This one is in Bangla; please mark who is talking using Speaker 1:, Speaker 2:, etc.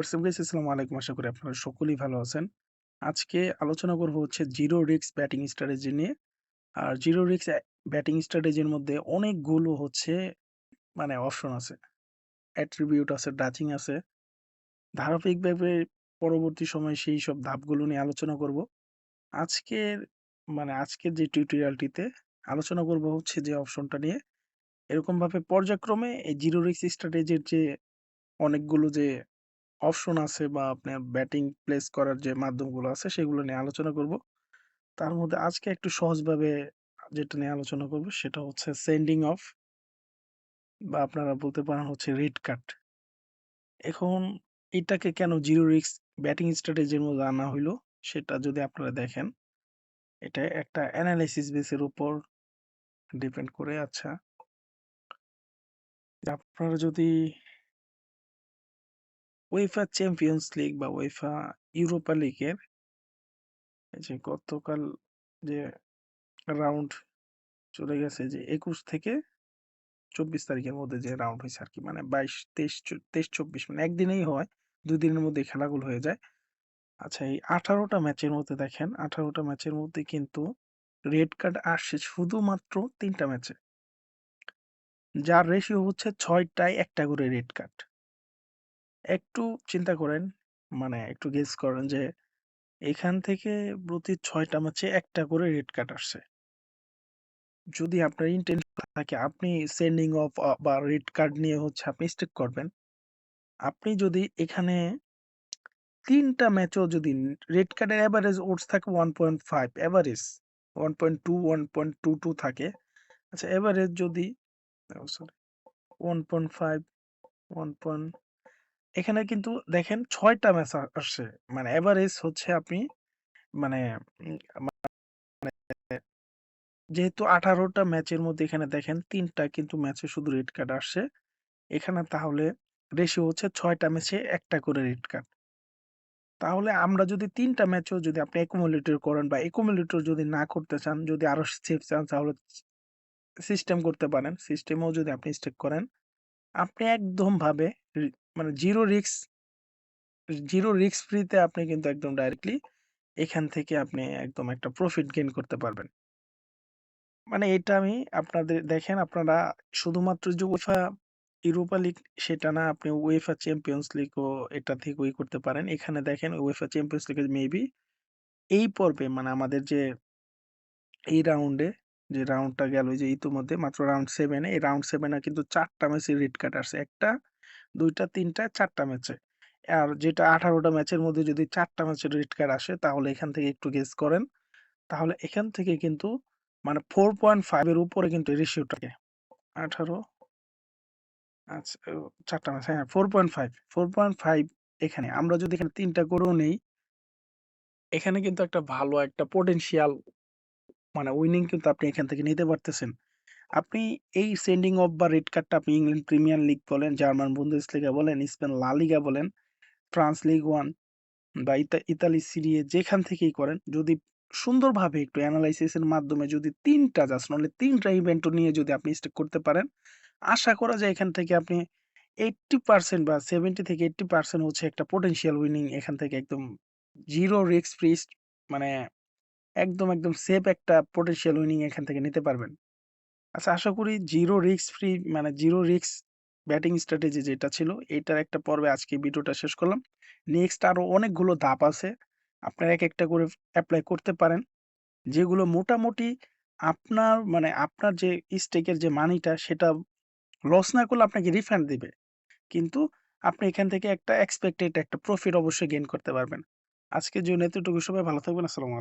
Speaker 1: হোয়াটসঅ্যাপ গাইস আসসালামু আলাইকুম আশা করি আপনারা সকলেই ভালো আছেন। আজকে আলোচনা করব হচ্ছে জিরো রিক্স ব্যাটিং স্ট্র্যাটেজি নিয়ে। আর জিরো রিক্স ব্যাটিং স্ট্র্যাটেজির মধ্যে অনেকগুলো হচ্ছে মানে অপশন আছে। অ্যাট্রিবিউট আছে, ডাচিং আছে। ধারাবাহিকভাবে পরবর্তী সময়ে সেই সব ধাপগুলো নিয়ে আলোচনা করব। আজকের মানে আজকের যে টিউটোরিয়ালটিতে আলোচনা করব হচ্ছে যে অপশনটা নিয়ে এরকমভাবে পর্যায়ক্রমে এই জিরো রিক্স স্ট্র্যাটেজির যে অনেকগুলো যে অপশন আছে বা আপনার ব্যাটিং প্লেস করার যে মাধ্যমগুলো আছে সেগুলো নিয়ে আলোচনা করব। তার মধ্যে আজকে একটু সহজভাবে যেটা নিয়ে আলোচনা করব সেটা হচ্ছে সেন্ডিং অফ বা আপনারা বলতে পারেন হচ্ছে রেড কার্ড। এখন এটাকে কেন জিরো রিক্স ব্যাটিং স্ট্র্যাটেজির মধ্যে আনা হইল সেটা যদি আপনারা দেখেন, এটা একটা এনালাইসিস বেসের উপর ডিপেন্ড করে আচ্ছা। আপনারা যদি উয়েফা চ্যাম্পিয়ন্স লিগ বা উয়েফা ইউরোপা লিগের যে গতকাল যে রাউন্ড চলে গেছে যে ২১ থেকে ২৪ তারিখের মধ্যে যে রাউন্ড হয়েছে আর কি মানে বাইশ, তেইশ তেইশ, চব্বিশ মানে একদিনেই হয়। ২ দিনের মধ্যে খেলাগুলো হয়ে যায়। আচ্ছা এই আঠারোটা ম্যাচের মধ্যে দেখেন, আঠারোটা ম্যাচের মধ্যে কিন্তু রেড কার্ড আসছে শুধুমাত্র তিনটা ম্যাচে। যার রেশিও হচ্ছে ছয়টায় একটা করে রেড কার্ড। একটু চিন্তা করেন, মানে একটু গেস করেন যে এখান থেকে প্রতি ৬ টা ম্যাচে ১ টা করে রেড কার্ড আসছে। যদি আপনার ইনটেনশন থাকে আপনি সেন্ডিং অফ বা রেড কার্ড নিয়ে হচ্ছে আপনি স্টেক করবেন। আপনি যদি এখানে ৩ টা ম্যাচেও যদি রেড কার্ডের এভারেজ ওডস থাকে 1.5 এভারেজ 1.2, 1.22 থাকে। আচ্ছা এভারেজ যদি ও সরি 1.5, 1 পয়েন্ট এখানে কিন্তু দেখেন ৬ টা ম্যাচ আসছে। মানে এভারেজ হচ্ছে আপনি মানে মানে যেহেতু ১৮ টা ম্যাচের মধ্যে এখানে দেখেন ৩ টা কিন্তু ম্যাচে শুধু রেড কার্ড আসছে। এখানে তাহলে রেশিও হচ্ছে ৬ টা ম্যাচে ১ টা করে রেড কার্ড। তাহলে আমরা যদি ৩ টা ম্যাচেও যদি আপনি অ্যাকুমুলেটর করেন বা অ্যাকুমুলেটর যদি না করতে চান, যদি আরও সেফ চান তাহলে সিস্টেম করতে পারেন। সিস্টেমেও যদি আপনি স্টেক করেন, আপনি একদমভাবে মানে জিরো রিস্ক জিরো রিস্ক ফ্রিতে আপনি কিন্তু একদম ডাইরেক্টলি এখান থেকে আপনি একদম একটা প্রফিট গেইন করতে পারবেন। মানে এটা আমি আপনাদের, দেখেন আপনারা শুধুমাত্র যে উয়েফা ইউরোপা লিগ সেটা না, আপনি উয়েফা চ্যাম্পিয়ন্স লিগও এটা থেকে ই করতে পারেন। এখানে দেখেন উয়েফা চ্যাম্পিয়ন্স লিগের মেবি এই পর্বে মানে আমাদের যে এই রাউন্ডে যে রাউন্ডটা গেল যে ইতিমধ্যে মাত্র রাউন্ড 7 এ, এই রাউন্ড 7 এ কিন্তু ৪ টা ম্যাচে রেড কার্ড আসছে। ১ টা, ২ টা, ৩ টা, ৪ টা ম্যাচে। আর যেটা ১৮ টা ম্যাচের মধ্যে যদি ৪ টা ম্যাচের রেড কার্ড আসে তাহলে এখান থেকে একটু গেস করেন। তাহলে এখান থেকে কিন্তু মানে 4.5 এর উপরে কিন্তু রেশিওটাকে ১৮ আচ্ছা ও ৪ টা ম্যাচ হ্যাঁ 4.5 4.5 এখানে আমরা যদি এখানে ৩ টা করেও নেই এখানে কিন্তু একটা ভালো একটা পটেনশিয়াল মানে উইনিং কিন্তু আপনি এখান থেকে নিতে পারতেছেন। আপনি এই সেন্ডিং অফ বা রেড কার্ডটা আপনি ইংল্যান্ড প্রিমিয়ার লিগ বলেন, জার্মান বন্ধুস বুন্দেসলিগা বলেন, স্পেন লা লিগা বলেন, ফ্রান্স লিগ ওয়ান বা ইতা ইতালি সিরিয়ে যেখান থেকেই করেন যদি সুন্দরভাবে একটু অ্যানালাইসিসের মাধ্যমে যদি ৩ টা জাস্ট অনলি ৩ টা ইভেন্টও নিয়ে যদি আপনি স্টেক করতে পারেন, আশা করা যায় এখান থেকে আপনি 80% বা 70 থেকে 80% হচ্ছে একটা পটেনশিয়াল উইনিং এখান থেকে একদম জিরো রিস্ক ফ্রি মানে একদম, একদম সেফ একটা পটেনশিয়াল উইনিং এখান থেকে নিতে পারবেন। আচ্ছা আশা করি জিরো রিস্ক ফ্রি মানে জিরো রিস্ক ব্যাটিং স্ট্র্যাটেজি যেটা ছিল, এটার একটা পর্বে আজকে ভিডিওটা শেষ করলাম। নেক্সট আরও অনেকগুলো ধাপ আছে। আপনারা একেকটা করে এপ্লাই করতে পারেন। যেগুলো মোটামুটি আপনার মানে আপনার যে স্টেকের যে মানিটা সেটা লস না করলে আপনাকে রিফান্ড দিবে। কিন্তু আপনি এখান থেকে একটা এক্সপেক্টেড একটা প্রফিট অবশ্যই গেইন করতে পারবেন। আজকের জন্য এতটুকু সবাই ভালো থাকবেন। আসসালামু আলাইকুম।